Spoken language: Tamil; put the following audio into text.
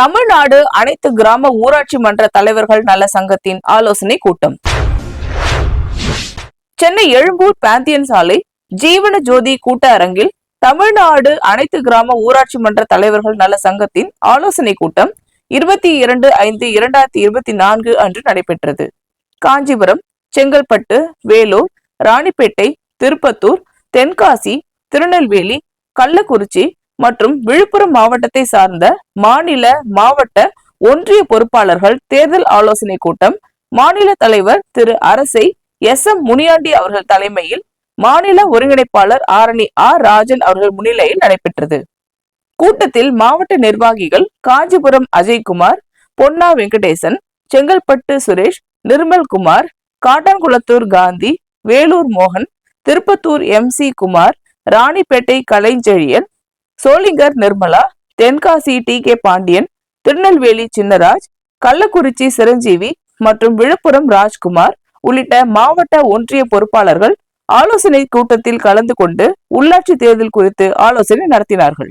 தமிழ்நாடு அனைத்து கிராம ஊராட்சி மன்ற தலைவர்கள் நல சங்கத்தின் ஆலோசனை கூட்டம். சென்னை எழும்பூர் பாந்தியன் சாலை ஜீவன ஜோதி கூட்ட அரங்கில் தமிழ்நாடு அனைத்து கிராம ஊராட்சி மன்ற தலைவர்கள் நல சங்கத்தின் ஆலோசனை கூட்டம் இருபத்தி இரண்டு ஐந்து இரண்டாயிரத்தி இருபத்தி நான்கு அன்று நடைபெற்றது. காஞ்சிபுரம் செங்கல்பட்டு வேலூர் ராணிப்பேட்டை திருப்பத்தூர் தென்காசி திருநெல்வேலி கள்ளக்குறிச்சி மற்றும் விழுப்புரம் மாவட்டத்தை சார்ந்த மாநில மாவட்ட ஒன்றிய பொறுப்பாளர்கள் தேர்தல் ஆலோசனை கூட்டம் மாநில தலைவர் திரு அரசை எஸ் எம் முனியாண்டி அவர்கள் தலைமையில் மாநில ஒருங்கிணைப்பாளர் ஆரணி ஆர் ராஜன் அவர்கள் முன்னிலையில் நடைபெற்றது. கூட்டத்தில் மாவட்ட நிர்வாகிகள் காஞ்சிபுரம் அஜய்குமார் பொன்னா வெங்கடேசன் செங்கல்பட்டு சுரேஷ் நிர்மல்குமார் காட்டான்குளத்தூர் காந்தி வேலூர் மோகன் Tirupattur M C Kumar Ranipet Kalancheziyan Sholinghur Nirmala Tenkasi T. K. Pandian Tirunelveli Chinnaraj Kallakurichi Chiranjeevi மற்றும் விழுப்புரம் ராஜ்குமார் உள்ளிட்ட மாவட்ட ஒன்றிய பொறுப்பாளர்கள் ஆலோசனை கூட்டத்தில் கலந்து கொண்டு உள்ளாட்சி தேர்தல் குறித்து ஆலோசனை நடத்தினார்கள்.